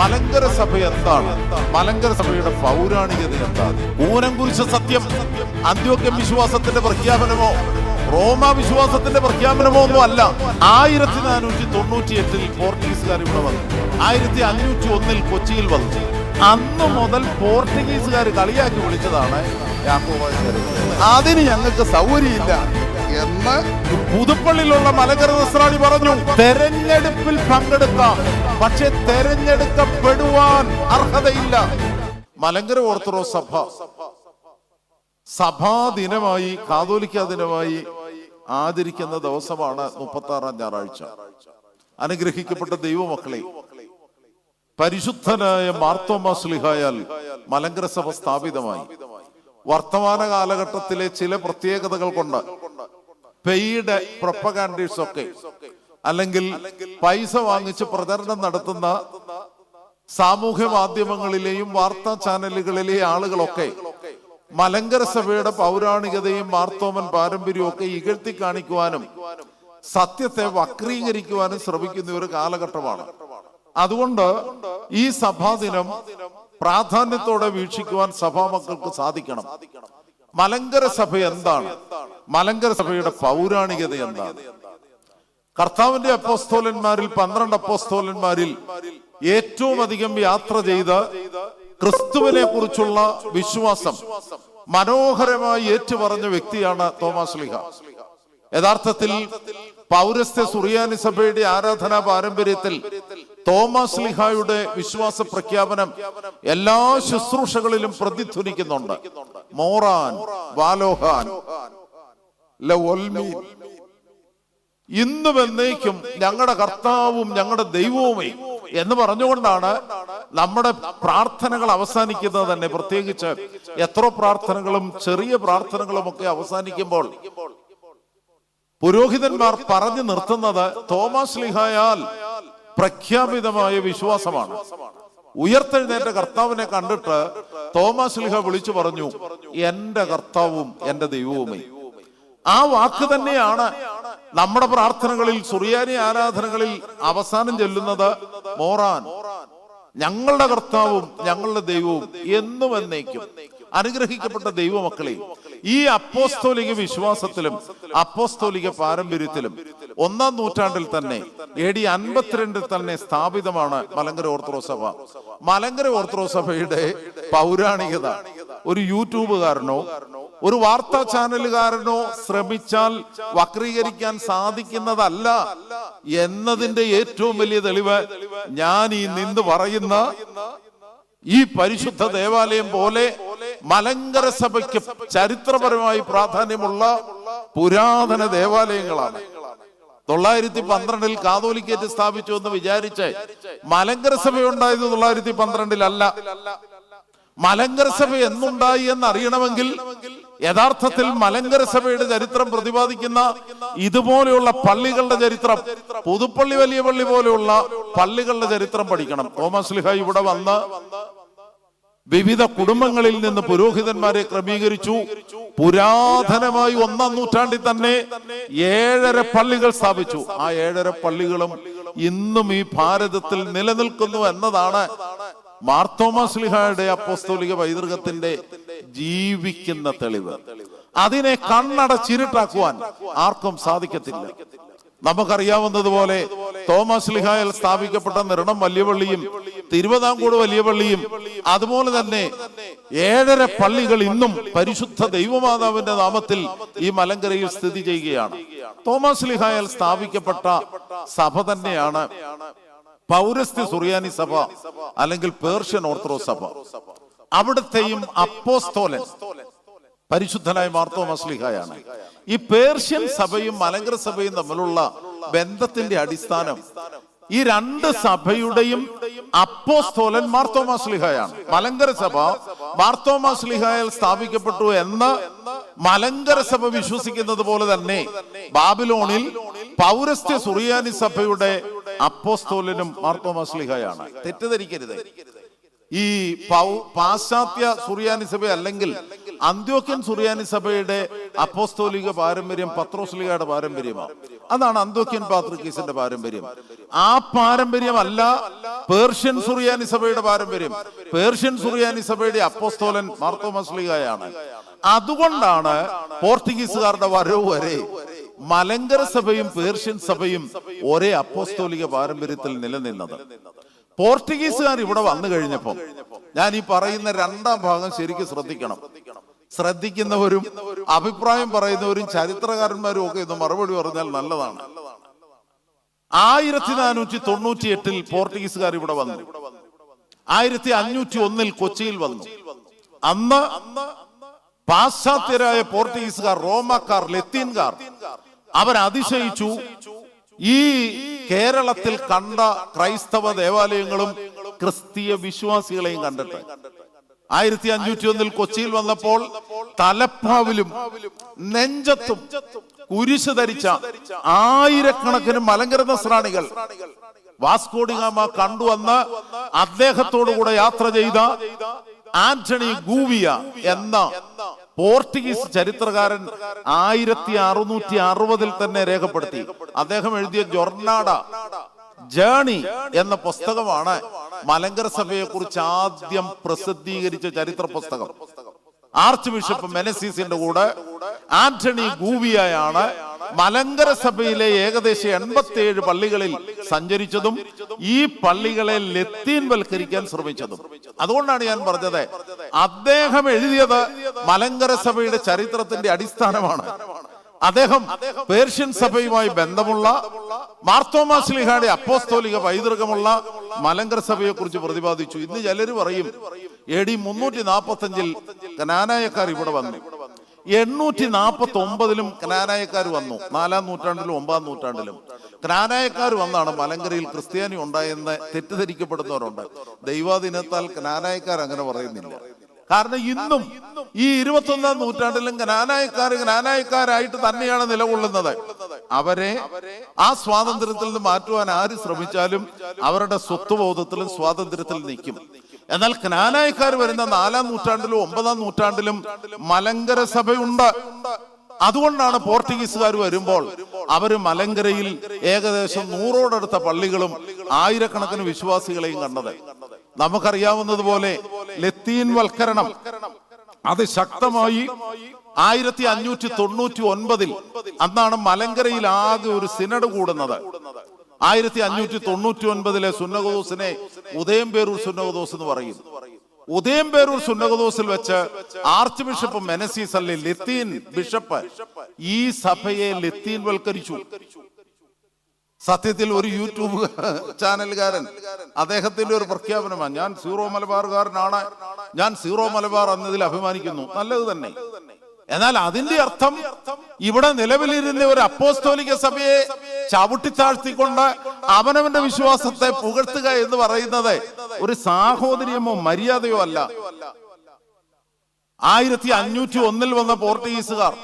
മലങ്കര സഭ എന്താണ്? മലങ്കര സഭയുടെ പൗരാണികത എന്താണ്? ഊനം കുറിച്ച സത്യം അന്ത്യോക്യ വിശ്വാസത്തിന്റെ പ്രഖ്യാപനമോ റോമ വിശ്വാസത്തിന്റെ പ്രഖ്യാപനമോ ഒന്നും അല്ല. ആയിരത്തി നാനൂറ്റി തൊണ്ണൂറ്റി എട്ടിൽ പോർച്ചുഗീസുകാർ ഇവിടെ വന്നു. ആയിരത്തി അഞ്ഞൂറ്റി ഒന്നിൽ കൊച്ചിയിൽ വന്നു. അന്ന് മുതൽ പോർച്ചുഗീസുകാർ കളിയാക്കി വിളിച്ചതാണ് അതിന് ഞങ്ങൾക്ക് സൗകര്യമില്ല എന്ന് പുതുപ്പള്ളിയിലുള്ള മലകര നസ്രാണി പറഞ്ഞു. തെരഞ്ഞെടുപ്പിൽ പങ്കെടുക്കാം. പക്ഷെ തെരഞ്ഞെടുക്കപ്പെടുവാൻ അർഹതയില്ല. മലങ്കര ഓർത്തഡോക്സ് സഭ. സഭാ ദിനമായി കാതോലിക്ക ദിനമായി ആചരിക്കുന്ന ദിവസമാണ് മുപ്പത്തി ആറാം ഞായറാഴ്ച. അനുഗ്രഹിക്കപ്പെട്ട ദൈവമക്കളെ പരിശുദ്ധനായ മാർത്തോമ സ്ലിഹായാൽ മലങ്കര സഭ സ്ഥാപിതമായി. വർത്തമാന കാലഘട്ടത്തിലെ ചില പ്രത്യേകതകൾ കൊണ്ട് പെയ്ഡ് പ്രൊപ്പഗാൻഡേഴ്സ് ഒക്കെ അല്ലെങ്കിൽ പൈസ വാങ്ങിച്ച് പ്രചരണം നടത്തുന്ന സാമൂഹ്യ മാധ്യമങ്ങളിലെയും വാർത്താ ചാനലുകളിലെയും ആളുകളൊക്കെ മലങ്കര സഭയുടെ പൗരാണികതയും മാർത്തോമൻ പാരമ്പര്യവും ഒക്കെ ഇകഴ്ത്തി കാണിക്കുവാനും സത്യത്തെ വക്രീകരിക്കുവാനും ശ്രമിക്കുന്ന ഒരു കാലഘട്ടമാണ്. അതുകൊണ്ട് ഈ സഭാദിനം പ്രാധാന്യത്തോടെ വീക്ഷിക്കുവാൻ സഭാമക്കൾക്ക് സാധിക്കണം. മലങ്കര സഭ എന്താണ്? മലങ്കര സഭയുടെ പൗരാണികത എന്താണ്? കർത്താവിന്റെ അപ്പോസ്തോലന്മാരിൽ പന്ത്രണ്ട് അപ്പോസ്തോലന്മാരിൽ ഏറ്റവും അധികം യാത്ര ചെയ്ത് ക്രിസ്തുവിനെ കുറിച്ചുള്ള വിശ്വാസം മനോഹരമായി ഏറ്റുപറഞ്ഞ വ്യക്തിയാണ് തോമസ് ലിഹ. യഥാർത്ഥത്തിൽ പൗരസ്ത്യ സുറിയാനി സഭയുടെ ആരാധനാ പാരമ്പര്യത്തിൽ തോമസ് ലിഹായുടെ വിശ്വാസ പ്രഖ്യാപനം എല്ലാ ശുശ്രൂഷകളിലും പ്രതിധ്വനിക്കുന്നുണ്ട്. മോറാൻ വാലോഹാൻ ഇന്നും എന്നേക്കും ഞങ്ങളുടെ കർത്താവും ഞങ്ങളുടെ ദൈവവുമേ എന്ന് പറഞ്ഞുകൊണ്ടാണ് നമ്മുടെ പ്രാർത്ഥനകൾ അവസാനിക്കുന്നത് തന്നെ. പ്രത്യേകിച്ച് എത്ര പ്രാർത്ഥനകളും ചെറിയ പ്രാർത്ഥനകളും ഒക്കെ അവസാനിക്കുമ്പോൾ പുരോഹിതന്മാർ പറഞ്ഞു നിർത്തുന്നത് തോമസ് ലിഹായാൽ പ്രഖ്യാപിതമായ വിശ്വാസമാണ്. ഉയർത്തെഴുന്നേറ്റ കർത്താവിനെ കണ്ടിട്ട് തോമസ് ലിഹ വിളിച്ചു പറഞ്ഞു എന്റെ കർത്താവും എന്റെ ദൈവവുമേ. ആ വാക്ക് തന്നെയാണ് നമ്മുടെ പ്രാർത്ഥനകളിൽ സുറിയാനി ആരാധനകളിൽ അവസാനം ചെല്ലുന്നത് മോറാൻ. ഞങ്ങളുടെ കർത്താവും ഞങ്ങളുടെ ദൈവവും എന്നും എന്നേക്കും അനുഗ്രഹിക്കപ്പെട്ട ദൈവമക്കളെ ഈ അപ്പോസ്തോലിക വിശ്വാസത്തിലും അപ്പോസ്തോലിക പാരമ്പര്യത്തിലും ഒന്നാം നൂറ്റാണ്ടിൽ തന്നെ എ ഡി അൻപത്തിരണ്ടിൽ തന്നെ സ്ഥാപിതമാണ് മലങ്കര ഓർത്തഡോക്സ് സഭ. മലങ്കര ഓർത്തഡോക്സ് സഭയുടെ പൗരാണികത. ഒരു യൂട്യൂബുകാരനോ ഒരു വാർത്താ ചാനലുകാരനോ ശ്രമിച്ചാൽ വക്രീകരിക്കാൻ സാധിക്കുന്നതല്ല എന്നതിന്റെ ഏറ്റവും വലിയ തെളിവ് ഞാൻ ഈ നിന്ന് പറയുന്ന ഈ പരിശുദ്ധ ദേവാലയം പോലെ മലങ്കര സഭയ്ക്ക് ചരിത്രപരമായി പ്രാധാന്യമുള്ള പുരാതന ദേവാലയങ്ങളാണ്. തൊള്ളായിരത്തി പന്ത്രണ്ടിൽ കാതോലിക്കേറ്റ് സ്ഥാപിച്ചു എന്ന് വിചാരിച്ച് മലങ്കര സഭ ഉണ്ടായത് തൊള്ളായിരത്തി പന്ത്രണ്ടിലല്ല. മലങ്കര സഭ എന്നുണ്ടായി എന്ന് അറിയണമെങ്കിൽ യഥാർത്ഥത്തിൽ മലങ്കര സഭയുടെ ചരിത്രം പ്രതിപാദിക്കുന്ന ഇതുപോലെയുള്ള പള്ളികളുടെ ചരിത്രം പുതുപ്പള്ളി വലിയ പള്ളി പോലെയുള്ള പള്ളികളുടെ ചരിത്രം പഠിക്കണം. തോമസ് ലിഹ ഇവിടെ വന്ന് വിവിധ കുടുംബങ്ങളിൽ നിന്ന് പുരോഹിതന്മാരെ ക്രമീകരിച്ചു. പുരാതനമായി ഒന്നാം നൂറ്റാണ്ടിൽ തന്നെ ഏഴര പള്ളികൾ സ്ഥാപിച്ചു. ആ ഏഴര പള്ളികളും ഇന്നും ഈ ഭാരതത്തിൽ നിലനിൽക്കുന്നു എന്നതാണ് മാർത്തോമാസ്ലിഹയുടെ അപ്പോസ്തോലിക പൈതൃകത്തിന്റെ ജീവിക്കുന്ന തെളിവ്. അതിനെ കണ്ണടച്ചിരുട്ടാക്കുവാൻ ആർക്കും സാധിക്കത്തില്ല. നമുക്കറിയാവുന്നതുപോലെ തോമസ് ലിഹായൽ സ്ഥാപിക്കപ്പെട്ട നിരണം വലിയ പള്ളിയും തിരുവിതാംകൂട് വലിയ പള്ളിയും അതുപോലെ തന്നെ ഏഴര പള്ളികൾ ഇന്നും പരിശുദ്ധ ദൈവമാതാവിന്റെ നാമത്തിൽ ഈ മലങ്കരയിൽ സ്ഥിതി ചെയ്യുകയാണ്. തോമസ് ലിഹായൽ സ്ഥാപിക്കപ്പെട്ട സഭ തന്നെയാണ് പൗരസ്ത്യ സുറിയാനി സഭ അല്ലെങ്കിൽ പേർഷ്യൻ ഓർത്തഡോക്സ് സഭ. അവിടുത്തെയും അപ്പോസ്തോലൻ പരിശുദ്ധനായ മാർത്തോ മസ്ലിഹായാണ്. ഈ പേർഷ്യൻ സഭയും മലങ്കര സഭയും തമ്മിലുള്ള ബന്ധത്തിന്റെ അടിസ്ഥാനം ഈ രണ്ട് സഭയുടെയും അപ്പോസ്തോലൻ മാർത്തോമാസ്ലിഹയാണ് മലങ്കര സഭ മാർത്തോമാസ്ലിഹയിൽ സ്ഥാപിക്കപ്പെട്ടു എന്ന് മലങ്കര സഭ വിശ്വസിക്കുന്നത് പോലെ തന്നെ ബാബിലോണിൽ പൗരസ്ത്യ സുറിയാനി സഭയുടെ അപ്പോസ്തോലനും മാർത്തോമാസ്ലിഹയാണ് തെറ്റിദ്ധരിക്കരുത്. ഈ പാശ്ചാത്യ സുറിയാനി സഭ അല്ലെങ്കിൽ അന്ത്യോക്യൻ സുറിയാനി സഭയുടെ അപ്പോസ്തോലിക പാരമ്പര്യം പത്രോസ്ലികയുടെ പാരമ്പര്യമാണ്. അതാണ് അന്ത്യോക്യൻ പാത്രിക്കീസിന്റെ പാരമ്പര്യം. ആ പാരമ്പര്യമല്ല പേർഷ്യൻ സുറിയാനി സഭയുടെ പാരമ്പര്യം. പേർഷ്യൻ സുറിയാനി സഭയുടെ അപ്പോസ്തോലൻ മാർത്തോമസ്ലികയാണ് അതുകൊണ്ടാണ് പോർച്ചുഗീസുകാരുടെ വരവ് വരെ മലങ്കര സഭയും പേർഷ്യൻ സഭയും ഒരേ അപ്പോസ്തോലിക പാരമ്പര്യത്തിൽ നിലനിന്നത്. പോർച്ചുഗീസുകാർ ഇവിടെ വന്നു കഴിഞ്ഞപ്പോൾ ഞാൻ ഈ പറയുന്ന രണ്ടാം ഭാഗം ശരിക്കും ശ്രദ്ധിക്കണം. ശ്രദ്ധിക്കുന്നവരും അഭിപ്രായം പറയുന്നവരും ചരിത്രകാരന്മാരും ഒക്കെ ഇത് മറുപടി പറഞ്ഞാൽ നല്ലതാണ്. ആയിരത്തി നാനൂറ്റി തൊണ്ണൂറ്റി എട്ടിൽ പോർച്ചുഗീസുകാർ ഇവിടെ വന്നു. ആയിരത്തി അഞ്ഞൂറ്റി ഒന്നിൽ കൊച്ചിയിൽ വന്നു. അന്ന് പാശ്ചാത്യരായ പോർച്ചുഗീസുകാർ റോമക്കാർ ലത്തീൻകാർ അവർ അതിശയിച്ചു ഈ കേരളത്തിൽ കണ്ട ക്രൈസ്തവ ദേവാലയങ്ങളും ക്രിസ്തീയ വിശ്വാസികളെയും കണ്ടിട്ട്. ആയിരത്തി അഞ്ഞൂറ്റി ഒന്നിൽ കൊച്ചിയിൽ വന്നപ്പോൾ തലപ്പാവിലും നെഞ്ചത്തും കുരിശ് ധരിച്ച ആയിരക്കണക്കിന് മലങ്കര നസ്രാണികൾ വാസ്കോഡിഗാമ കണ്ടുവന്ന് അദ്ദേഹത്തോടുകൂടെ യാത്ര ചെയ്ത ആന്റണി ഗൂവിയ എന്ന പോർച്ചുഗീസ് ചരിത്രകാരൻ ആയിരത്തി അറുന്നൂറ്റി അറുപതിൽ തന്നെ രേഖപ്പെടുത്തി. അദ്ദേഹം എഴുതിയ ജൊർണാഡ ജേണി എന്ന പുസ്തകമാണ് മലങ്കര സഭയെ കുറിച്ച് ആദ്യം പ്രസിദ്ധീകരിച്ച ചരിത്ര പുസ്തകം. ആർച്ച് ബിഷപ്പ് മെനസീസിന്റെ കൂടെ ആന്റണി ഗൂവിയയാണ് മലങ്കര സഭയിലെ ഏകദേശം എൺപത്തിയേഴ് പള്ളികളിൽ സഞ്ചരിച്ചതും ഈ പള്ളികളെ ലത്തീൻവൽക്കരിക്കാൻ ശ്രമിച്ചതും. അതുകൊണ്ടാണ് ഞാൻ പറഞ്ഞത് അദ്ദേഹം എഴുതിയത് മലങ്കര സഭയുടെ ചരിത്രത്തിന്റെ അടിസ്ഥാനമാണ്. അദ്ദേഹം പേർഷ്യൻ സഭയുമായി ബന്ധമുള്ള മാർത്തോമാസ്ലിഹയുടെ അപ്പോസ്തോലിക പൈതൃകമുള്ള മലങ്കര സഭയെ കുറിച്ച് പ്രതിപാദിച്ചു. ഇന്ന് ചിലര് പറയും എ ഡി മുന്നൂറ്റി നാൽപ്പത്തി അഞ്ചിൽ കനാനായക്കാർ ഇവിടെ വന്നു. എണ്ണൂറ്റി നാൽപ്പത്തി ഒമ്പതിലും ക്നാനായക്കാർ വന്നു. നാലാം നൂറ്റാണ്ടിലും ഒമ്പതാം നൂറ്റാണ്ടിലും. ക്നാനായക്കാർ വന്നാണ് മലങ്കരയിൽ ക്രിസ്ത്യാനി ഉണ്ടായെന്ന് തെറ്റിദ്ധരിക്കപ്പെടുന്നവരുണ്ട്. ദൈവാധീനത്താൽ ക്നാനായക്കാർ അങ്ങനെ പറയുന്നില്ല. കാരണം ഇന്നും ഈ ഇരുപത്തൊന്നാം നൂറ്റാണ്ടിലും ജ്ഞാനായക്കാർ ജ്ഞാനായക്കാരായിട്ട് തന്നെയാണ് നിലകൊള്ളുന്നത്. അവരെ ആ സ്വാതന്ത്ര്യത്തിൽ നിന്ന് മാറ്റുവാൻ ആര് ശ്രമിച്ചാലും അവരുടെ സ്വത്വബോധത്തിലും സ്വാതന്ത്ര്യത്തിൽ നിൽക്കും. എന്നാൽ ജ്ഞാനായക്കാർ വരുന്ന നാലാം നൂറ്റാണ്ടിലും ഒമ്പതാം നൂറ്റാണ്ടിലും മലങ്കര സഭയുണ്ട്. അതുകൊണ്ടാണ് പോർച്ചുഗീസുകാർ വരുമ്പോൾ അവർ മലങ്കരയിൽ ഏകദേശം നൂറോടടുത്ത പള്ളികളും ആയിരക്കണക്കിന് വിശ്വാസികളെയും കണ്ടത്. നമുക്കറിയാവുന്നതുപോലെ ലത്തീൻ വൽക്കരണം അത് ശക്തമായി ആയിരത്തി അഞ്ഞൂറ്റി തൊണ്ണൂറ്റി ഒൻപതിൽ അന്നാണ് മലങ്കരയിൽ ആകെ ഒരു സിനഡ് കൂടുന്നത്. ആയിരത്തി അഞ്ഞൂറ്റി തൊണ്ണൂറ്റി ഒൻപതിലെ സുന്നകദോസിനെ ഉദയംപേരൂർ സുന്നകദോസ് എന്ന് പറയും. ഉദയംപേരൂർ സുന്നകദോസിൽ വെച്ച് ആർച്ച് ബിഷപ്പ് മെനസീസ് അല്ലെ ലത്തീൻ ബിഷപ്പ് ഈ സഭയെ ലത്തീൻ വൽക്കരിച്ചു സത്യത്തിൽ ഒരു യൂട്യൂബ് ചാനലുകാരൻ അദ്ദേഹത്തിന്റെ ഒരു പ്രഖ്യാപനമാണ് ഞാൻ സീറോ മലബാറുകാരനാണ് ഞാൻ സീറോ മലബാർ എന്നതിൽ അഭിമാനിക്കുന്നു. നല്ലത് തന്നെ. എന്നാൽ അതിന്റെ അർത്ഥം ഇവിടെ നിലവിലിരുന്ന ഒരു അപ്പോസ്തോലിക സഭയെ ചവിട്ടിത്താഴ്ത്തിക്കൊണ്ട് അവനവന്റെ വിശ്വാസത്തെ പുകഴ്ത്തുക എന്ന് പറയുന്നത് ഒരു സാഹോദര്യമോ മര്യാദയോ അല്ല. ആയിരത്തി അഞ്ഞൂറ്റി ഒന്നിൽ വന്ന പോർട്ടുഗീസുകാർ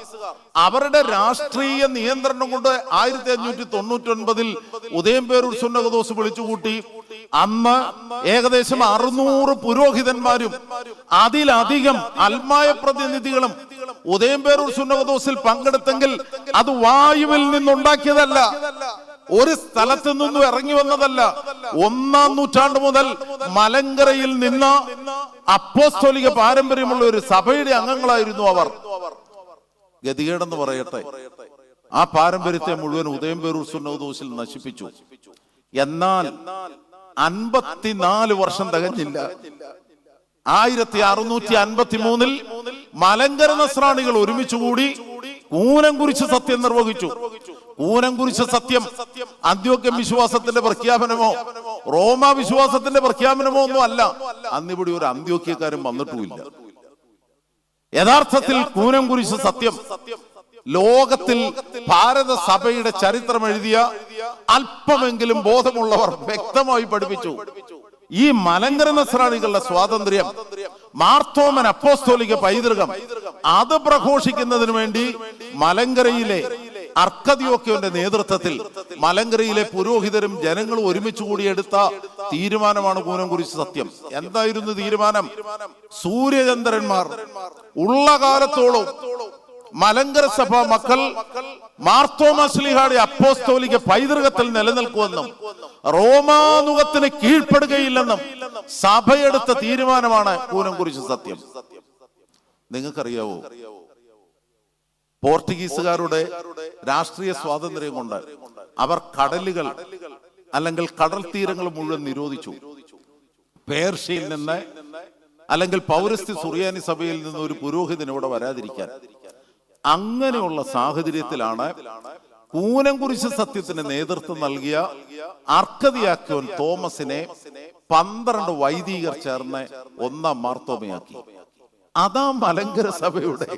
അവരുടെ രാഷ്ട്രീയ നിയന്ത്രണം കൊണ്ട് ആയിരത്തി അഞ്ഞൂറ്റി തൊണ്ണൂറ്റി ഒൻപതിൽ ഉദയംപേരൂർ സുന്നകദോസ് വിളിച്ചുകൂട്ടി. അന്ന് ഏകദേശം അറുന്നൂറ് പുരോഹിതന്മാരും അതിലധികം അൽമായ പ്രതിനിധികളും ഉദയംപേരൂർ സുന്നകദോസിൽ പങ്കെടുത്തെങ്കിൽ അത് വായുവിൽ നിന്നുണ്ടാക്കിയതല്ല. ഒരു സ്ഥലത്ത് നിന്നും ഇറങ്ങി വന്നതല്ല. ഒന്നാം നൂറ്റാണ്ട് മുതൽ മലങ്കരയിൽ നിന്ന് അപ്പോസ്തോലിക പാരമ്പര്യമുള്ള ഒരു സഭയുടെ അംഗങ്ങളായിരുന്നു അവർ. ഗതികേടെന്ന് പറയട്ടെ. ആ പാരമ്പര്യത്തെ മുഴുവൻ ഉദയം ഉദയംപേരൂർ സുന്നോദോസിൽ നശിപ്പിച്ചു. എന്നാൽ അൻപത്തിനാല് വർഷം തികഞ്ഞില്ല. ആയിരത്തി അറുന്നൂറ്റി അൻപത്തി മൂന്നിൽ മലങ്കര നസ്രാണികൾ ഒരുമിച്ചുകൂടി കൂനം കുറിച്ച് സത്യം നിർവഹിച്ചു. കൂനം കുറിച്ച് സത്യം അന്ത്യോക്യം വിശ്വാസത്തിന്റെ പ്രഖ്യാപനമോ റോമ വിശ്വാസത്തിന്റെ പ്രഖ്യാപനമോ ഒന്നും അല്ല. അന്നിവിടെ ഒരു അന്ത്യോക്യക്കാരും വന്നിട്ടുമില്ല. യഥാർത്ഥത്തിൽ കൂനം കുരിശ് സത്യം. ലോകത്തിൽ ഭാരത സഭയുടെ ചരിത്രം എഴുതിയ അല്പമെങ്കിലും ബോധമുള്ളവർ വ്യക്തമായി പഠിപ്പിച്ചു. ഈ മലങ്കര നസ്രാണികളുടെ സ്വാതന്ത്ര്യം മാർത്തോമൻ അപ്പോസ്തോലിക പൈതൃകം അത് പ്രഘോഷിക്കുന്നതിന് വേണ്ടി മലങ്കരയിലെ അർക്കദിയോക്കയുടെ നേതൃത്വത്തിൽ മലങ്കരയിലെ പുരോഹിതരും ജനങ്ങളും ഒരുമിച്ച് കൂടിയെടുത്ത തീരുമാനമാണ് കൂനം കുറിച്ച് സത്യം. എന്തായിരുന്നു തീരുമാനം? സൂര്യചന്ദ്രന്മാർ. ഉള്ള കാലത്തോളം മലങ്കര സഭ മക്കൾ മാർത്തോമാശ്ലിഹാടെ അപ്പോസ്തോലിക പൈതൃകത്തിൽ നിലനിൽക്കുമെന്നും റോമാനുഗത്തിന് കീഴ്പ്പെടുകയില്ലെന്നും സഭയെടുത്ത തീരുമാനമാണ് കൂനം കുറിച്ച് സത്യം. നിങ്ങൾക്കറിയാവോ? പോർച്ചുഗീസുകാരുടെ രാഷ്ട്രീയ സ്വാതന്ത്ര്യം കൊണ്ട് അവർ കടലുകൾ അല്ലെങ്കിൽ കടൽ തീരങ്ങൾ മുഴുവൻ നിരോധിച്ചു. പേർഷ്യയിൽ നിന്ന് അല്ലെങ്കിൽ പൗരസ്ത്യ സുറിയാനി സഭയിൽ നിന്ന് ഒരു പുരോഹിതൻ ഇവിടെ വരാതിരിക്കാൻ. അങ്ങനെയുള്ള സാഹചര്യത്തിലാണ് കൂനംകുരിശ് സത്യത്തിന് നേതൃത്വം നൽകിയ അർക്കതിയാക്കിയോൻ തോമസിനെ പന്ത്രണ്ട് വൈദികർ ചേർന്ന് ഒന്നാം മാർത്തോമയാക്കി അതാ മലങ്കര സഭയുടെ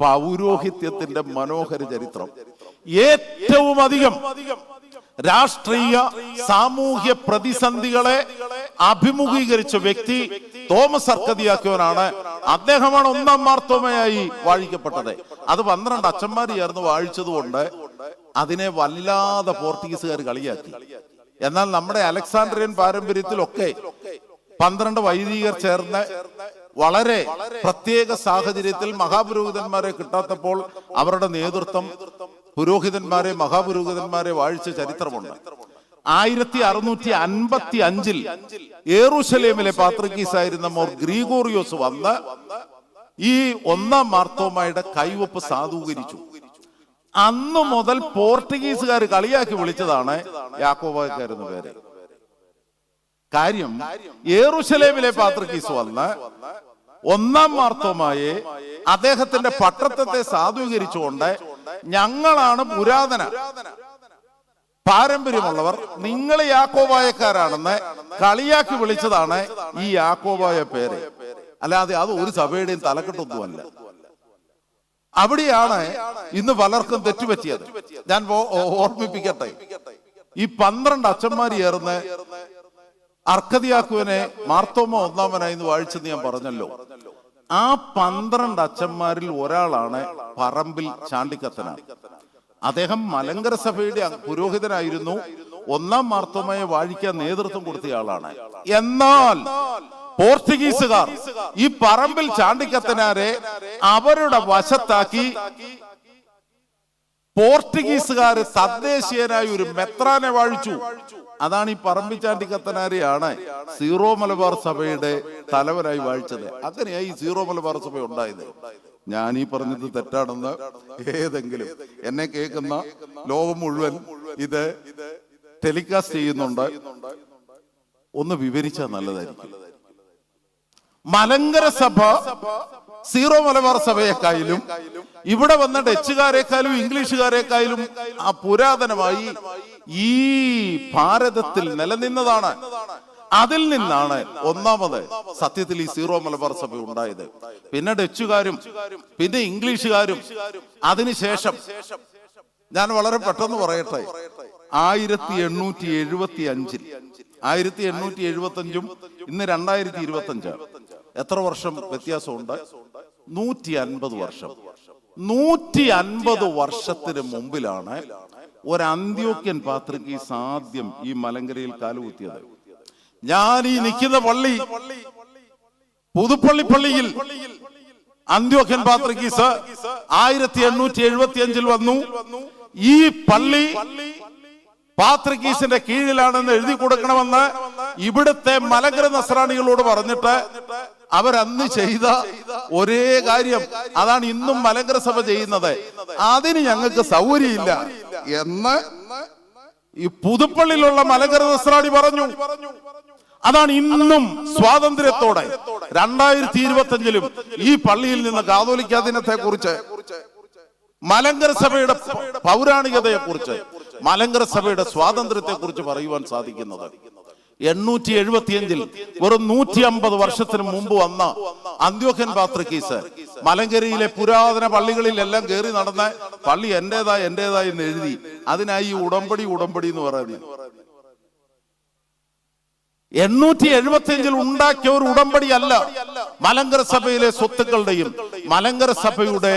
പൗരോഹിത്യത്തിന്റെ മനോഹര ചരിത്രം. ഏറ്റവും അധികം രാഷ്ട്രീയ സാമൂഹ്യ പ്രതിസന്ധികളെ അഭിമുഖീകരിച്ച വ്യക്തി തോമസ് അർക്കതിയാക്കിയവനാണ് അദ്ദേഹമാണ് ഒന്നാം മാർത്തോമയായി വാഴിക്കപ്പെട്ടത്. അത് പന്ത്രണ്ട് അച്ഛന്മാർ ചേർന്ന് വാഴിച്ചതുകൊണ്ട് അതിനെ വല്ലാതെ പോർച്ചുഗീസുകാർ കളിയാക്കി. എന്നാൽ നമ്മുടെ അലക്സാണ്ട്രിയൻ പാരമ്പര്യത്തിലൊക്കെ പന്ത്രണ്ട് വൈദികർ ചേർന്ന് വളരെ പ്രത്യേക സാഹചര്യത്തിൽ മഹാപുരോഹിതന്മാരെ കിട്ടാത്തപ്പോൾ അവരുടെ നേതൃത്വം പുരോഹിതന്മാരെ മഹാപുരോഹിതന്മാരെ വാഴിച്ച ചരിത്രമുണ്ട്. ആയിരത്തി അറുന്നൂറ്റി അൻപത്തി അഞ്ചിൽ ഏറുശലേമിലെ പാത്രികീസായിരുന്ന മോർ ഗ്രീഗോറിയോസ് വന്ന് ഈ ഒന്നാം മാർത്തോമായുടെ കൈവപ്പ് സാധൂകരിച്ചു. അന്നു മുതൽ പോർട്ടുഗീസുകാർ കളിയാക്കി വിളിച്ചതാണ് യാക്കോബാക്കാരെന്ന് പേര്. കാര്യം ഏറുശലേമിലെ പാത്രികീസ് വന്ന് ഒന്നാം മാർത്തോമായെ അദ്ദേഹത്തിന്റെ പട്ടത്തത്തെ സാധൂകരിച്ചുകൊണ്ട് ഞങ്ങളാണ് പുരാതന. പാരമ്പര്യമുള്ളവർ നിങ്ങൾ യാക്കോബായക്കാരാണെന്ന് കളിയാക്കി വിളിച്ചതാണ് ഈ യാക്കോബായ പേര്. അല്ലാതെ അത് ഒരു സഭയുടെയും തലക്കെട്ടൊന്നുമല്ല. അവിടെയാണ് ഇന്ന് പലർക്കും തെറ്റുപറ്റിയത്. ഞാൻ ഓർമ്മിപ്പിക്കട്ടെ. ഈ പന്ത്രണ്ട് അച്ഛന്മാർ ചേർന്ന് അർക്കതിയാക്കുവനെ മാർത്തോമ ഒന്നാമനായി വാഴിച്ചെന്ന് ഞാൻ പറഞ്ഞല്ലോ. ആ പന്ത്രണ്ട് അച്ഛന്മാരിൽ ഒരാളാണ് പറമ്പിൽ ചാണ്ടിക്കത്തന അദ്ദേഹം മലങ്കര സഭയുടെ പുരോഹിതനായിരുന്നു. ഒന്നാം മാർത്തോമയെ വാഴിക്കാൻ നേതൃത്വം കൊടുത്തയാളാണ് എന്നാൽ പോർച്ചുഗീസുകാർ ഈ പറമ്പിൽ ചാണ്ടിക്കത്തനാരെ അവരുടെ വശത്താക്കി പോർച്ചുഗീസുകാര് തദ്ദേശീയനായ ഒരു മെത്രാനെ വാഴിച്ചു. അതാണ് ഈ പറമ്പിച്ചാണ്ടി കത്തനാരെയാണ് സീറോ മലബാർ സഭയുടെ തലവനായി വാഴിച്ചത്. അങ്ങനെയായി ഈ സീറോ മലബാർ സഭ ഉണ്ടായത്. ഞാൻ ഈ പറഞ്ഞത് തെറ്റാണെന്ന് ഏതെങ്കിലും എന്നെ കേൾക്കുന്ന ലോകം മുഴുവൻ ഇത് ടെലികാസ്റ്റ് ചെയ്യുന്നുണ്ട്. ഒന്ന് വിവരിച്ചാൽ നല്ലതായിരിക്കും. മലങ്കര സഭ സീറോ മലബാർ സഭയെക്കായാലും ഇവിടെ വന്ന ഡച്ചുകാരെക്കാളും ഇംഗ്ലീഷുകാരെക്കായാലും ആ പുരാതനമായി ഈ ഭാരതത്തിൽ നിലനിന്നതാണ്. അതിൽ നിന്നാണ് ഒന്നാമത് സത്യത്തിൽ ഈ സീറോ മലബാർ സഭ ഉണ്ടായത്. പിന്നെ ഡച്ചുകാരും പിന്നെ ഇംഗ്ലീഷുകാരും അതിനുശേഷം ഞാൻ വളരെ പെട്ടെന്ന് പറയട്ടെ. ആയിരത്തി എണ്ണൂറ്റി എഴുപത്തി അഞ്ചിൽ ആയിരത്തി എണ്ണൂറ്റി എഴുപത്തി അഞ്ചും ഇന്ന് രണ്ടായിരത്തി ഇരുപത്തി അഞ്ചാണ് എത്ര വർഷം വ്യത്യാസമുണ്ട്? നൂറ്റി അൻപത് വർഷം. നൂറ്റി അൻപത് വർഷത്തിന് മുമ്പിലാണ് ഒരു അന്ത്യോക്യൻ പാത്രികീസ് ആദ്യം ഈ മലങ്കരയിൽ കാലുകുത്തിയത് ഞാൻ ഈ നിൽക്കുന്ന പള്ളി പുതുപ്പള്ളി പള്ളിയിൽ അന്ത്യോക്യൻ പാത്രികീസ് ആയിരത്തി എണ്ണൂറ്റി എഴുപത്തി അഞ്ചിൽ വന്നു. ഈ പള്ളി പാത്രികീസിന്റെ കീഴിലാണെന്ന് എഴുതി കൊടുക്കണമെന്ന് ഇവിടുത്തെ മലങ്കര നസ്രാണികളോട് പറഞ്ഞിട്ട് അവരന്ന് ചെയ്ത ഒരേ കാര്യം. അതാണ് ഇന്നും മലങ്കര സഭ ചെയ്യുന്നത്. അതിന് ഞങ്ങൾക്ക് സൗകര്യമില്ല. എന്ന് ഈ പുതുപ്പള്ളിയിലുള്ള മലങ്കര നസ്രാണി പറഞ്ഞു. അതാണ് ഇന്നും സ്വാതന്ത്ര്യത്തോടെ. രണ്ടായിരത്തി ഇരുപത്തി അഞ്ചിലും ഈ പള്ളിയിൽ നിന്ന് കാതോലിക്ക ദിനത്തെ കുറിച്ച് മലങ്കര സഭയുടെ പൗരാണികതയെ കുറിച്ച് മലങ്കര സഭയുടെ സ്വാതന്ത്ര്യത്തെ കുറിച്ച് പറയുവാൻ സാധിക്കുന്നത്. എണ്ണൂറ്റി എഴുപത്തിയഞ്ചിൽ വെറും നൂറ്റി അമ്പത് വർഷത്തിന് മുമ്പ് വന്ന അന്ത്യോഖൻ പാത്രക്കീസ് മലങ്കരയിലെ പുരാതന പള്ളികളിലെല്ലാം കയറി നടന്ന പള്ളി എന്റേതാ എന്റേതാ എന്ന് എഴുതി അതിനായി ഈ ഉടമ്പടി ഉടമ്പടി എന്ന് പറയുന്നത്. എണ്ണൂറ്റി എഴുപത്തിയഞ്ചിൽ ഉണ്ടാക്കിയ ഒരു ഉടമ്പടി അല്ല മലങ്കര സഭയിലെ സ്വത്തുക്കളുടെയും മലങ്കര സഭയുടെ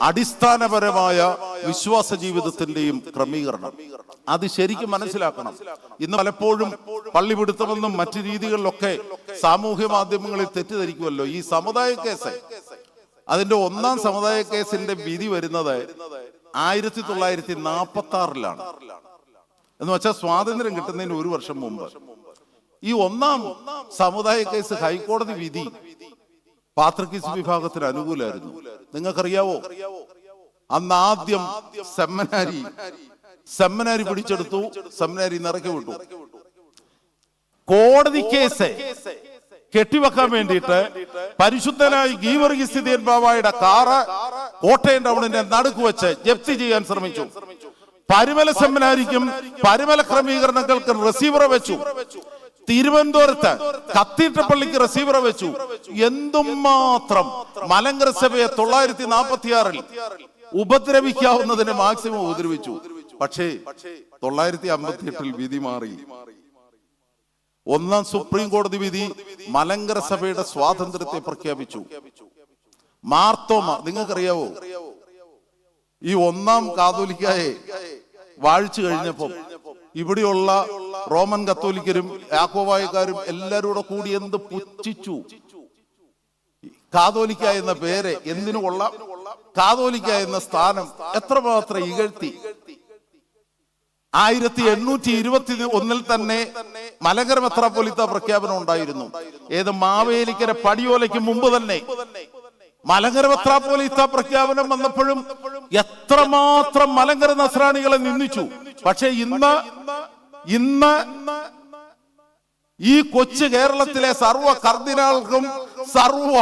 അടിസ്ഥാനപരമായ വിശ്വാസ ജീവിതത്തിന്റെയും ക്രമീകരണം. അത് ശരിക്കും മനസ്സിലാക്കണം. ഇന്ന് പലപ്പോഴും പള്ളി പിടുത്തമെന്നും മറ്റു രീതികളിലൊക്കെ സാമൂഹ്യ മാധ്യമങ്ങളിൽ തെറ്റിദ്ധരിക്കുമല്ലോ. ഈ സമുദായ കേസ് അതിന്റെ ഒന്നാം സമുദായ കേസിന്റെ വിധി വരുന്നത് ആയിരത്തി തൊള്ളായിരത്തി നാൽപ്പത്തി ആറിലാണ് എന്ന് വെച്ചാൽ സ്വാതന്ത്ര്യം കിട്ടുന്നതിന് ഒരു വർഷം മുമ്പ്. ഈ ഒന്നാം സമുദായ കേസ് ഹൈക്കോടതി വിധി പാത്രക്കീസ് വിഭാഗത്തിന് അനുകൂലമായിരുന്നു. നിങ്ങൾക്കറിയാവോ? അന്ന് ആദ്യം സെമ്മനാരി സെമ്മനാരി പിടിച്ചെടുത്തു. സെമ്മനാരി നിറക്കി വിട്ടു. കോടതി കേസ് കെട്ടിവെക്കാൻ വേണ്ടിയിട്ട് പരിശുദ്ധനായി ഗീവർഗിസ്ഥിതി ബാബായുടെ കാറ് കോട്ടയം ടൗണിന്റെ നടുക്ക് വെച്ച് ജപ്തി ചെയ്യാൻ ശ്രമിച്ചു. പരിമല സെമിനാരിക്കും പരിമല ക്രമീകരണങ്ങൾക്കും റിസീവറെ വെച്ചു. തിരുവനന്തപുരത്ത് കത്തീഡ്രൽ പള്ളിക്ക് റിസീവറെ വെച്ചു. എന്തും മാത്രം. മലങ്കര സഭയെ തൊള്ളായിരത്തി നാൽപ്പത്തി ആറിൽ ഉപദ്രവിക്കാവുന്നതിന് മാക്സിമം ഉപദ്രവിച്ചു. പക്ഷേ തൊള്ളായിരത്തി അമ്പത്തി എട്ടിൽ വിധി മാറി. ഒന്നാം സുപ്രീം കോടതി വിധി മലങ്കര സഭയുടെ സ്വാതന്ത്ര്യത്തെ പ്രഖ്യാപിച്ചു. മാർത്തോമ നിങ്ങൾക്കറിയാവോ? ഈ ഒന്നാം കാതോലിക്കായെ വാഴിച്ചു കഴിഞ്ഞപ്പോൾ ഇവിടെയുള്ള റോമൻ കത്തോലിക്കരും യാക്കോവായക്കാരും എല്ലാവരും കൂടെ കൂടി എന്ത് പുച്ഛിച്ചു? കാതോലിക്ക എന്ന പേര് എന്തിനു കൊള്ളാം? കാതോലിക്ക എന്ന സ്ഥാനം എത്രമാത്രം ഇകഴ്ത്തി? ആയിരത്തി എണ്ണൂറ്റി ഇരുപത്തി ഒന്നിൽ തന്നെ മലങ്കര മെത്രാപ്പൊലിത്ത പ്രഖ്യാപനം ഉണ്ടായിരുന്നു. ഏത് മാവേലിക്കര പടിയോലയ്ക്ക് മുമ്പ് തന്നെ മലങ്കര മെത്രാപ്പൊലിത്ത പ്രഖ്യാപനം വന്നപ്പോഴും എത്രമാത്രം മലങ്കര നസ്രാണികളെ നിന്ദിച്ചു. പക്ഷെ ഇന്ന് ഇന്ന് ഈ കൊച്ചു കേരളത്തിലെ സർവ കർദിനാൾക്കും സർവ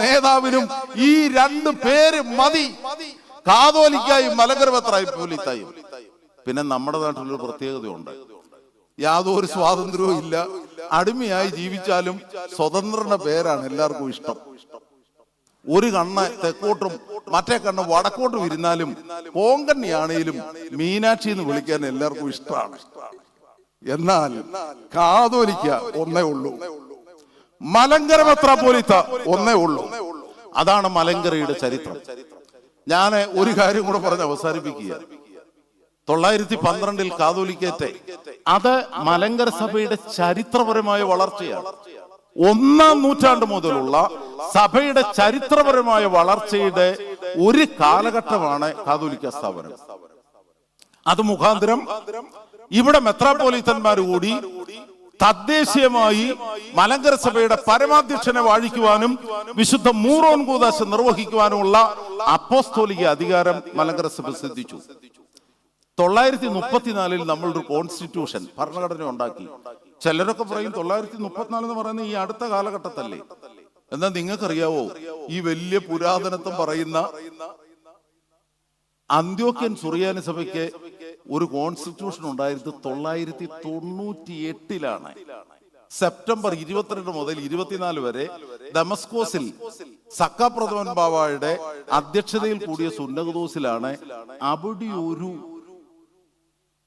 നേതാവിനും ഈ രണ്ട് പേര് മതി. കാതോലിക്കായും മലങ്കര പോലീത്തായും. പിന്നെ നമ്മുടെ നാട്ടിലൊരു പ്രത്യേകതയുണ്ട്. യാതൊരു സ്വാതന്ത്ര്യവും ഇല്ല. അടിമയായി ജീവിച്ചാലും സ്വതന്ത്രന്റെ പേരാണ് എല്ലാവർക്കും ഇഷ്ടം. ഒരു കണ്ണ് തെക്കോട്ടും മറ്റേ കണ്ണ് വടക്കോട്ടും ഇരുന്നാലും കോങ്കണ്ണിയാണേലും മീനാക്ഷി എന്ന് വിളിക്കാൻ എല്ലാവർക്കും ഇഷ്ടമാണ്. എന്നാൽ കാതോലിക്ക ഒന്നേ ഉള്ളൂ. മലങ്കര മെത്രാപ്പോലിത്ത ഒന്നേ ഉള്ളൂ. അതാണ് മലങ്കരയുടെ ചരിത്രം. ഞാൻ ഒരു കാര്യം കൂടെ പറഞ്ഞ് അവസാനിപ്പിക്കുക. തൊള്ളായിരത്തി പന്ത്രണ്ടിൽ കാതോലിക്കത്തെ അത് മലങ്കര സഭയുടെ ചരിത്രപരമായ വളർച്ചയാണ്. ഒന്നാം നൂറ്റാണ്ട് മുതലുള്ള സഭയുടെ ചരിത്രപരമായ വളർച്ചയുടെ ഒരു കാലഘട്ടമാണ് കാതോലിക്ക സ്ഥാപനം. അത് മുഖാന്തരം ഇവിടെ മെത്രാപ്പോലിത്തന്മാർ കൂടി തദ്ദേശീയമായി മലങ്കര സഭയുടെ പരമാധ്യക്ഷനെ വാഴിക്കുവാനും വിശുദ്ധ മൂറോൻ കൂതാശ നിർവഹിക്കുവാനുമുള്ള അപ്പോസ്തോലിക അധികാരം മലങ്കര സഭ സിദ്ധിച്ചു തൊള്ളായിരത്തി മുപ്പത്തിനാലിൽ നമ്മളൊരു കോൺസ്റ്റിറ്റ്യൂഷൻ ഭരണഘടന ഉണ്ടാക്കി. ചിലരൊക്കെ പറയും തൊള്ളായിരത്തി മുപ്പത്തിനാല് എന്ന് പറയുന്നത് ഈ അടുത്ത കാലഘട്ടത്തല്ലേ? എന്നാൽ നിങ്ങൾക്കറിയാവോ? ഈ വലിയ പുരാതനത്വം പറയുന്ന അന്ത്യോക്യൻ സുറിയാനി സഭയ്ക്ക് ഒരു കോൺസ്റ്റിറ്റ്യൂഷൻ ഉണ്ടായിരുന്നത് തൊള്ളായിരത്തി തൊണ്ണൂറ്റി എട്ടിലാണ് സെപ്റ്റംബർ ഇരുപത്തിരണ്ട് മുതൽ ഇരുപത്തിനാല് വരെ ദമസ്കോസിൽ സക്കാപ്രഥമൻ ബാബായുടെ അധ്യക്ഷതയിൽ കൂടിയ സുന്നകദോസിലാണ് അവിടെ ഒരു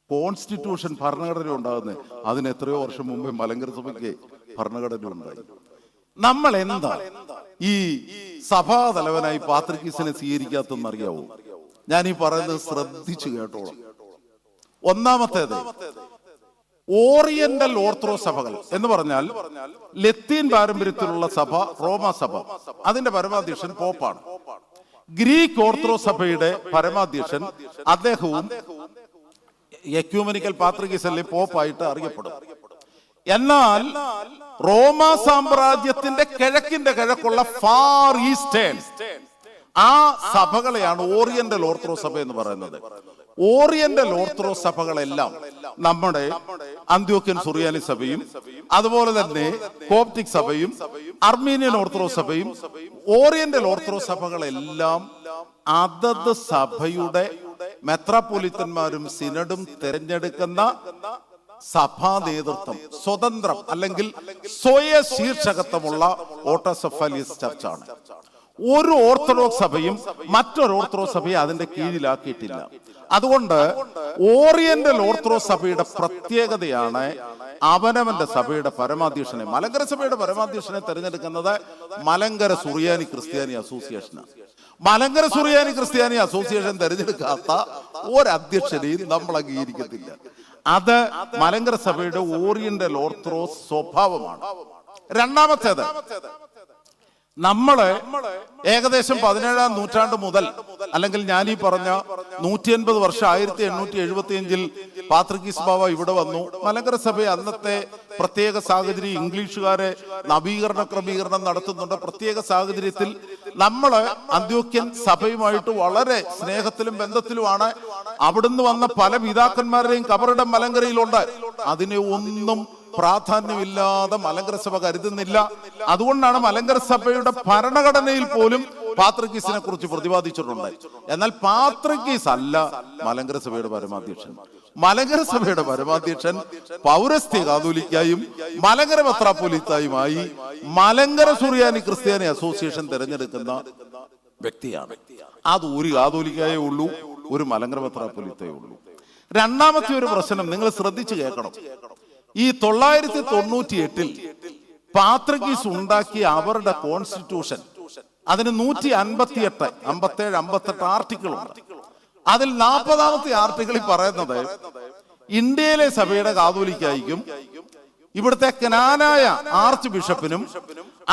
കോൺസ്റ്റിറ്റ്യൂഷൻ ഭരണഘടന ഉണ്ടാകുന്നത്. അതിന് എത്രയോ വർഷം മുമ്പേ മലങ്കര സഭയ്ക്ക് ഭരണഘടന ഉണ്ടായി. നമ്മൾ എന്താ ഈ സഭാതലവനായി പാത്രിക്കീസിനെ സ്വീകരിക്കാത്തെന്ന് അറിയാവോ ഞാൻ ഈ പറയുന്നത് ശ്രദ്ധിച്ചു കേട്ടോളാം. ഒന്നാമത്തേത് ഓറിയന്റൽ ഓർത്തഡോക്സ് സഭകൾ എന്ന് പറഞ്ഞാൽ ലത്തീൻ പാരമ്പര്യത്തിലുള്ള സഭ റോമ സഭ. അതിന്റെ പരമാധ്യക്ഷൻ പോപ്പാണ്. ഗ്രീക്ക് ഓർത്തഡോക്സ് സഭയുടെ പരമാധ്യക്ഷൻ അദ്ദേഹവും എക്യൂമനിക്കൽ പാത്രികീസല്ലേ പോപ്പായിട്ട് അറിയപ്പെടും. എന്നാൽ റോമ സാമ്രാജ്യത്തിന്റെ കിഴക്കിന്റെ കിഴക്കുള്ള ഫാർ ഈസ്റ്റേൺ ആ സഭകളെയാണ് ഓറിയന്റൽ ഓർത്തഡോക്സ് സഭ എന്ന് പറയുന്നത്. ഓറിയന്റൽ ഓർത്തഡോക്സ് സഭകളെല്ലാം നമ്മുടെ അന്ത്യോക്യൻ സുറിയാനി സഭയും അതുപോലെ തന്നെ കോപ്റ്റിക് സഭയും അർമീനിയൻ ഓർത്തഡോക്സ് സഭയും ഓറിയന്റൽ ഓർത്തഡോക്സ് സഭകളെല്ലാം അതത് സഭയുടെ മെത്രാപ്പൊലിത്തന്മാരും സിനഡും തിരഞ്ഞെടുക്കുന്ന സഭാ നേതൃത്വം സ്വതന്ത്രം അല്ലെങ്കിൽ സ്വയ ശീർഷകത്വമുള്ള ഓട്ടോസഫാലിയസ് ചർച്ചാണ്. ഒരു ഓർത്തഡോക്സ് സഭയും മറ്റൊരു ഓർത്തഡോക്സ് സഭയെ അതിന്റെ കീഴിലാക്കിയിട്ടില്ല. അതുകൊണ്ട് ഓറിയന്റൽ ഓർത്തഡോക്സ് സഭയുടെ പ്രത്യേകതയാണ് അവനവന്റെ സഭയുടെ പരമാധ്യക്ഷനെ മലങ്കര സഭയുടെ പരമാധ്യക്ഷനെ തെരഞ്ഞെടുക്കുന്നത് മലങ്കര സുറിയാനി ക്രിസ്ത്യാനി അസോസിയേഷനാണ്. മലങ്കര സുറിയാനി ക്രിസ്ത്യാനി അസോസിയേഷൻ തെരഞ്ഞെടുക്കാത്ത ഒരധ്യക്ഷനെയും നമ്മൾ അംഗീകരിക്കത്തില്ല. അത് മലങ്കര സഭയുടെ ഓറിയന്റൽ ഓർത്തഡോക്സ് സ്വഭാവമാണ്. രണ്ടാമത്തേത് നമ്മൾ ഏകദേശം പതിനേഴാം നൂറ്റാണ്ട് മുതൽ അല്ലെങ്കിൽ ഞാൻ ഈ പറഞ്ഞ നൂറ്റി അൻപത് വർഷം ആയിരത്തി എണ്ണൂറ്റി എഴുപത്തി അഞ്ചിൽ പാത്രികീസ് ബാബ ഇവിടെ വന്നു. മലങ്കര സഭ അന്നത്തെ പ്രത്യേക സാഹചര്യം ഇംഗ്ലീഷുകാരെ നവീകരണ ക്രമീകരണം നടത്തുന്നുണ്ട്. പ്രത്യേക സാഹചര്യത്തിൽ നമ്മൾ അന്ത്യോക്യൻ സഭയുമായിട്ട് വളരെ സ്നേഹത്തിലും ബന്ധത്തിലുമാണ്. അവിടുന്ന് വന്ന പല പിതാക്കന്മാരുടെയും കബറിടം മലങ്കരയിലുണ്ട്. അതിനെ ഒന്നും പ്രാധാന്യമില്ലാതെ മലങ്കര സഭ കരുതുന്നില്ല. അതുകൊണ്ടാണ് മലങ്കര സഭയുടെ ഭരണഘടനയിൽ പോലും പാത്രക്കീസിനെ കുറിച്ച് പ്രതിപാദിച്ചിട്ടുണ്ട്. എന്നാൽ പാത്രക്കീസ് അല്ല മലങ്കര സഭയുടെ പരമാധ്യക്ഷൻ. മലങ്കര സഭയുടെ പരമാധ്യക്ഷൻ പൗരസ്ത്യ കാതോലിക്കായും മലങ്കര മെത്രാപ്പൊലിത്തായുമായി മലങ്കര സുറിയാനി ക്രിസ്ത്യാനി അസോസിയേഷൻ തിരഞ്ഞെടുക്കുന്ന വ്യക്തിയാണ്. അത് ഒരു കാതോലിക്കായേ ഉള്ളൂ ഒരു മലങ്കര മെത്രാപ്പൊലിത്തയേ ഉള്ളൂ. രണ്ടാമത്തെ ഒരു പ്രശ്നം നിങ്ങൾ ശ്രദ്ധിച്ചു കേൾക്കണം. ഈ തൊള്ളായിരത്തി തൊണ്ണൂറ്റി എട്ടിൽ പാത്രഗീസ് ഉണ്ടാക്കിയ അവരുടെ കോൺസ്റ്റിറ്റ്യൂഷൻ അതിന് നൂറ്റി അൻപത്തി എട്ട് അമ്പത്തേഴ് അമ്പത്തെട്ട് ആർട്ടിക്കിളുണ്ട്. അതിൽ നാൽപ്പതാമത്തെ ആർട്ടിക്കിളിൽ പറയുന്നത് ഇന്ത്യയിലെ സഭയുടെ കാതോലിക്കായിക്കും ഇവിടുത്തെ കനാനായ ആർച്ച് ബിഷപ്പിനും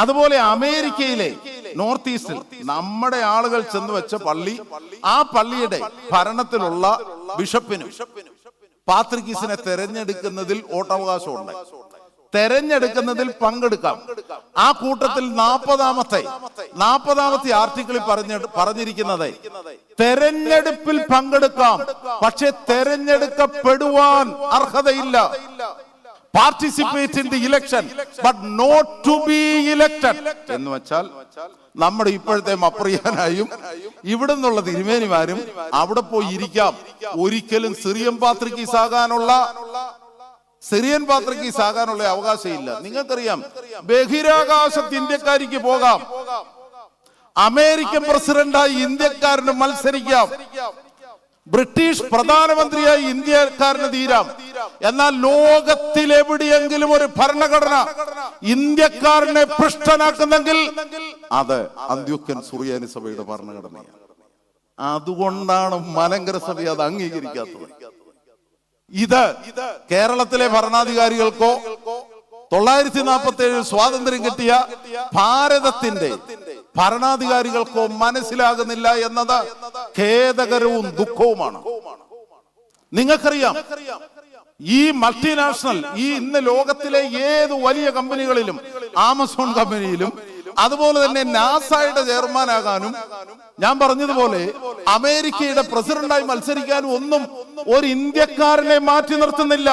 അതുപോലെ അമേരിക്കയിലെ നോർത്ത് ഈസ്റ്റിൽ നമ്മുടെ ആളുകൾ ചെന്ന് വെച്ച പള്ളി ആ പള്ളിയുടെ ഭരണത്തിലുള്ള ബിഷപ്പിനും. പാത്രിക്കീസിനെ തെരഞ്ഞെടുക്കുന്നതിൽ വോട്ടവകാശമുണ്ട് തെരഞ്ഞെടുക്കുന്നതിൽ പങ്കെടുക്കാം. ആ കൂട്ടത്തിൽ നാൽപ്പതാമത്തെ നാൽപ്പതാമത്തെ ആർട്ടിക്കിളിൽ പറഞ്ഞ പറഞ്ഞിരിക്കുന്നത് തെരഞ്ഞെടുപ്പിൽ പങ്കെടുക്കാം. പക്ഷെ തെരഞ്ഞെടുക്കപ്പെടുവാൻ അർഹതയില്ല. Participate in the election but not to be elected എന്ന് വെച്ചാൽ നമ്മുടെ ഇപ്പോഴത്തെ മപ്രിയാനായും ഇവിടെ നിന്നുള്ള തിരുമേനിമാരും അവിടെ പോയി ഇരിക്കാം. ഒരിക്കലും സിറിയൻ പാത്രിക്കീസ് ആകാനുള്ള സിറിയൻ പാത്രിക്കീസ് ആകാനുള്ള അവകാശമില്ല. നിങ്ങൾക്കറിയാം ബഹിരാകാശത്ത് ഇന്ത്യക്കാരിക്ക് പോകാം. അമേരിക്കൻ പ്രസിഡന്റായി ഇന്ത്യക്കാരന് മത്സരിക്കാം. ബ്രിട്ടീഷ് പ്രധാനമന്ത്രിയായി ഇന്ത്യക്കാരന് തീരാം. എന്നാൽ ലോകത്തിലെവിടെയെങ്കിലും ഒരു ഭരണഘടന ഇന്ത്യക്കാരനെ പൃഷ്ഠനാക്കുന്നെങ്കിൽ അത് അന്ത്യുക്കൻ സുറിയാനി സഭയുടെ ഭരണഘടനയാണ്. അതുകൊണ്ടാണ് മലങ്കര സഭ അത് അംഗീകരിക്കാത്തത്. ഇത് കേരളത്തിലെ ഭരണാധികാരികൾക്കോ തൊള്ളായിരത്തി നാൽപ്പത്തി ഏഴിൽ സ്വാതന്ത്ര്യം കിട്ടിയ ഭാരതത്തിന്റെ ഭരണാധികാരികൾക്കോ മനസ്സിലാകുന്നില്ല എന്നത് ഖേദകരവും ദുഃഖവുമാണ്. നിങ്ങൾക്കറിയാം ഈ മൾട്ടിനാഷണൽ ഈ ഇന്ന് ലോകത്തിലെ ഏത് വലിയ കമ്പനികളിലും ആമസോൺ കമ്പനിയിലും അതുപോലെ തന്നെ നാസയുടെ ചെയർമാനാകാനും ഞാൻ പറഞ്ഞതുപോലെ അമേരിക്കയുടെ പ്രസിഡന്റായി മത്സരിക്കാനും ഒന്നും ഒരു ഇന്ത്യക്കാരനെ മാറ്റി നിർത്തുന്നില്ല.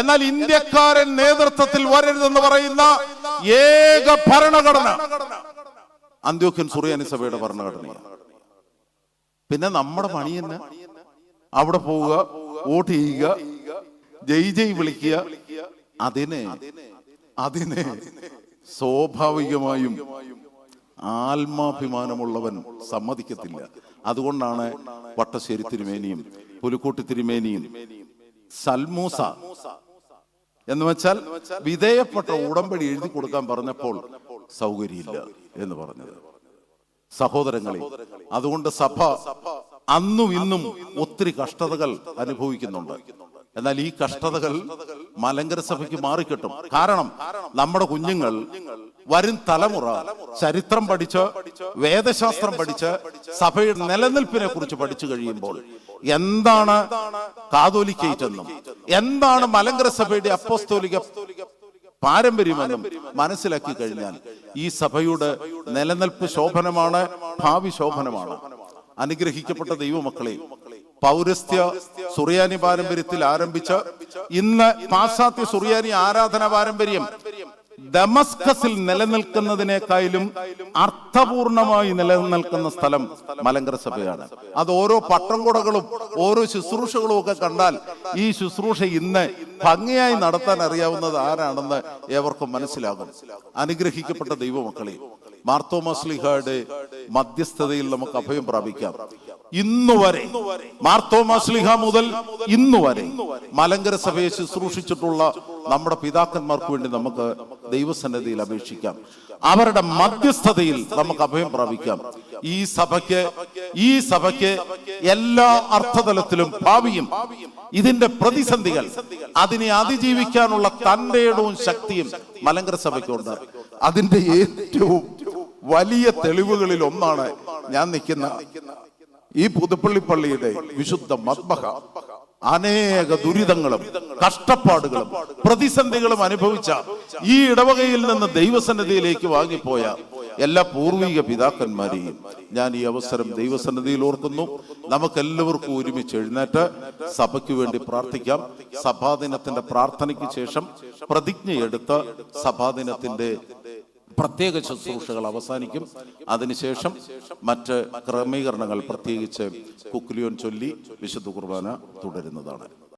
എന്നാൽ ഇന്ത്യക്കാരൻ നേതൃത്വത്തിൽ വരരുതെന്ന് പറയുന്ന ഏക ഭരണഘടന അന്ത്യോക്യൻ സുറിയാനി സഭയുടെ ഭരണഘടനയാണ്. പിന്നെ നമ്മുടെ പണി തന്നെ അവിടെ പോവുക വോട്ട് ചെയ്യുക ജയ് ജയ് വിളിക്കുക. അതിനെ അതിനെ സ്വാഭാവികമായും ആത്മാഭിമാനമുള്ളവൻ സമ്മതിക്കത്തില്ല. അതുകൊണ്ടാണ് വട്ടശ്ശേരി തിരുമേനിയും പുലിക്കോട്ട് തിരുമേനിയും സൽമൂസ എന്ന് വെച്ചാൽ വിധേയപ്പെട്ട ഉടമ്പടി എഴുതി കൊടുക്കാൻ പറഞ്ഞപ്പോൾ സൗകര്യമില്ല എന്ന് പറഞ്ഞത്. സഹോദരങ്ങളെ അതുകൊണ്ട് സഭ അന്നും ഇന്നും ഒത്തിരി കഷ്ടതകൾ അനുഭവിക്കുന്നുണ്ട്. എന്നാൽ ഈ കഷ്ടതകൾ മലങ്കര സഭയ്ക്ക് മാറിക്കിട്ടും. കാരണം നമ്മുടെ കുഞ്ഞുങ്ങൾ വരും തലമുറ ചരിത്രം പഠിച്ച് വേദശാസ്ത്രം പഠിച്ച് സഭയുടെ നിലനിൽപ്പിനെ കുറിച്ച് പഠിച്ചു കഴിയുമ്പോൾ എന്താണ് കാതോലിക്കേറ്റെന്നും എന്താണ് മലങ്കര സഭയുടെ അപ്പോസ്തോലിക പാരമ്പര്യമെന്നും മനസ്സിലാക്കി കഴിഞ്ഞാൽ ഈ സഭയുടെ നിലനിൽപ്പ് ശോഭനമാണ് ഭാവി ശോഭനമാണ്. അനുഗ്രഹിക്കപ്പെട്ട ദൈവമക്കളെ പൗരസ്ത്യ സുറിയാനി പാരമ്പര്യത്തിൽ ആരംഭിച്ച ഇന്ന് പാശ്ചാത്യ സുറിയാനി ആരാധന പാരമ്പര്യം ദമസ്കസിൽ നിലനിൽക്കുന്നതിനേക്കാളും അർത്ഥപൂർണമായി നിലനിൽക്കുന്ന സ്ഥലം മലങ്കര സഭയാണ്. അത് ഓരോ പട്ടംകുടകളും ഓരോ ശുശ്രൂഷകളും ഒക്കെ കണ്ടാൽ ഈ ശുശ്രൂഷ ഇന്ന് ഭംഗിയായി നടത്താൻ അറിയാവുന്നത് ആരാണെന്ന് ഏവർക്കും മനസ്സിലാകും. അനുഗ്രഹിക്കപ്പെട്ട ദൈവമക്കളെ മാർത്തോമാസ്ലിഹയുടെ മധ്യസ്ഥതയിൽ നമുക്ക് അഭയം പ്രാപിക്കാം. ഇന്നുവരെ മാർത്തോമാസ്ലിഹ മുതൽ ഇന്നുവരെ മലങ്കര സഭയെ ശുശ്രൂഷിച്ചിട്ടുള്ള നമ്മുടെ പിതാക്കന്മാർക്ക് വേണ്ടി നമുക്ക് ദൈവസന്നദ്ധിയിൽ അപേക്ഷിക്കാം. അവരുടെ മധ്യസ്ഥതയിൽ നമുക്ക് അഭയം പ്രാപിക്കാം. ഈ സഭയ്ക്ക് ഈ സഭയ്ക്ക് എല്ലാ അർത്ഥതലത്തിലും ഭാവിയും ഇതിന്റെ പ്രതിസന്ധികൾ അതിനെ അതിജീവിക്കാനുള്ള തന്റെ ഇടവും ശക്തിയും മലങ്കര സഭയ്ക്കുണ്ട്. അതിന്റെ ഏറ്റവും വലിയ തെളിവുകളിൽ ഒന്നാണ് ഞാൻ നിൽക്കുന്ന ഈ പുതുപ്പള്ളി പള്ളിയുടെ വിശുദ്ധ മത്ബഹ അനേക ദുരിതങ്ങളും കഷ്ടപ്പാടുകളും പ്രതിസന്ധികളും അനുഭവിച്ച ഈ ഇടവകയിൽ നിന്ന് ദൈവസന്നിധിയിലേക്ക് വാങ്ങിപ്പോയ എല്ലാ പൂർവിക പിതാക്കന്മാരെയും ഞാൻ ഈ അവസരം ദൈവസന്നിധിയിൽ ഓർക്കുന്നു. നമുക്കെല്ലാവർക്കും ഒരുമിച്ച് എഴുന്നേറ്റ് സഭയ്ക്ക് വേണ്ടി പ്രാർത്ഥിക്കാം. സഭാദിനത്തിന്റെ പ്രാർത്ഥനയ്ക്ക് ശേഷം പ്രതിജ്ഞയെടുത്ത് സഭാദിനത്തിന്റെ പ്രത്യേക ശുശ്രൂഷകൾ അവസാനിക്കും. അതിനുശേഷം മറ്റ് ക്രമീകരണങ്ങൾ പ്രത്യേകിച്ച് കുക്കുലിയോൻ ചൊല്ലി വിശുദ്ധ കുർബാന തുടരുന്നതാണ്.